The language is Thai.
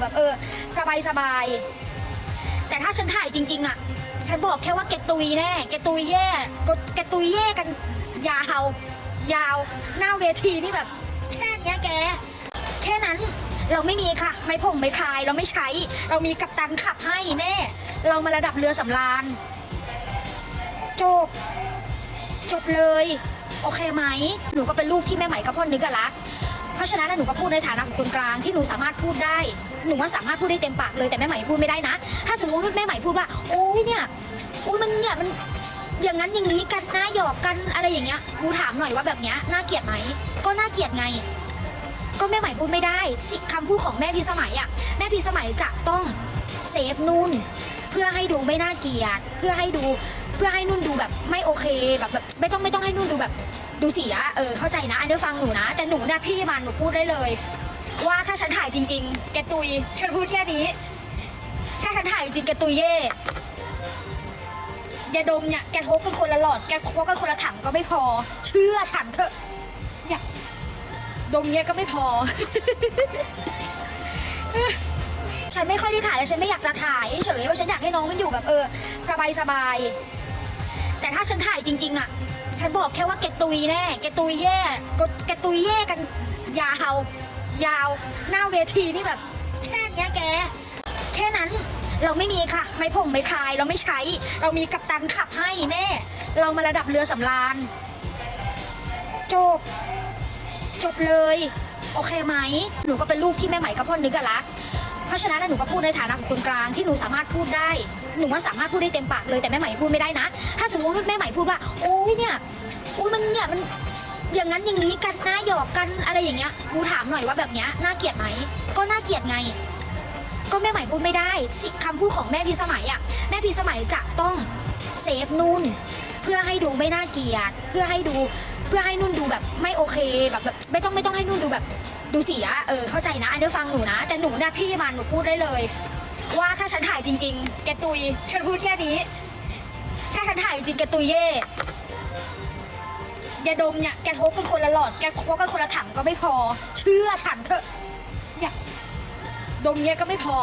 แบบเออ สบายสบายแต่ถ้าฉันถ่ายจริง ๆ อะ ฉันบอกแค่ว่าแกตุยแน่แกตุยแย่แกตุยแย่กันยาว ยาว หน้าเวทีนี่แบบ แค่นี้แก แค่นั้นเราไม่มีค่ะ ไม้ผงไม้พายเราไม่ใช้ เรามีกัปตันขับให้แม่ เรามาระดับเรือสำราญจบ จบเลย โอเคไหม หนูก็เป็นลูกที่แม่ใหม่กับพ่อนึกอะรัก ราะฉะนั้นหนูก็พูดในฐานะของคนกลางที่หนูสามารถพูดได้ หนูว่าสามารถพูดได้เต็มปากเลยแต่แม่ใหม่พูดไม่ได้นะ ถ้าสมมติแม่ใหม่พูดว่าโอ้ยเนี่ยโอ้ยมันเนี่ยมันอย่างนั้นอย่างนี้กันนะหยอกกันอะไรอย่างเงี้ยหนูถามหน่อยว่าแบบเนี้ยน่าเกลียดไหมก็น่าเกลียดไง ก็แม่ใหม่พูดไม่ได้สิคำพูดของแม่พีสมัยอะแม่พีสมัยจะต้องเซฟนุ่น เพื่อให้ดูไม่น่าเกลียด เพื่อให้ดูเพื่อให้นุ่นดูแบบไม่โอเคแบบแบบไม่ต้องไม่ต้องให้นุ่นดูแบบ ดูเสียเออเข้าใจนะอันนี้ฟังหนูนะ แต่หนูเนี่ยพี่มันหนูพูดได้เลย ว่าถ้าฉันถ่ายจริง ๆ แกตุยฉันพูดแค่นี้ถ้าฉันถ่ายจริงแกตุยเย่ยาดมเนี่ยแกพกกันคนละหลอดแกพกกันคนละถังก็ไม่พอ เชื่อฉันเถอะเนี่ยดมเนี้ยก็ไม่พอ ฉันไม่ค่อยได้ถ่ายแล้วฉันไม่อยากจะถ่ายเฉยๆว่าฉันอยากให้น้องมันอยู่แบบเออ สบายสบายๆ ถ้าฉันถ่ายจริง ๆอะ ฉันบอกแค่ว่าแกตุยแน่แกตุยแย่แกตุยแย่กันยาว ยาว หน้าเวทีนี่แบบ แค่นี้แก แค่นั้นเราไม่มีค่ะ ไม้ผงไม้พายเราไม่ใช้ เรามีกัปตันขับให้แม่ เรามาระดับเรือสำราญจบ จบเลย โอเคไหม หนูก็เป็นลูกที่แม่ใหม่กับพ่อนึกอะรัก เพราะฉะนั้นหนูก็พูดในฐานะของคนกลางที่หนูสามารถพูดได้ หนูว่าสามารถพูดได้เต็มปากเลยแต่แม่ใหม่พูดไม่ได้นะ ถ้าสมมติว่าแม่ใหม่พูดว่าโอ้ยเนี่ยโอ้ยมันเนี่ยมันอย่างนั้นอย่างนี้กันหนะหยอกกันอะไรอย่างเงี้ยหนูถามหน่อยว่าแบบเนี้ยน่าเกลียดไหมก็น่าเกลียดไง ก็แม่ใหม่พูดไม่ได้สิคำพูดของแม่พีสมัยอะแม่พีสมัยจะต้องเซฟนุ่นเพื่อให้ดูไม่น่าเกลียด เพื่อให้ดู เพื่อให้นุ่นดูแบบไม่โอเคแบบแบบไม่ต้องไม่ต้องให้นุ่นดูแบบ ดูเสียเออเข้าใจนะอันนี้ฟังหนูนะ แต่หนูเนี่ยพี่มันหนูพูดได้เลย ว่าถ้าฉันถ่ายจริง ๆ แกตุยฉันพูดแค่นี้ถ้าฉันถ่ายจริงแกตุยเย่ยาดมเนี่ยแกพกกันคนละหลอดแกพกกันคนละถังก็ไม่พอ เชื่อฉันเถอะเนี่ยดมเนี้ยก็ไม่พอ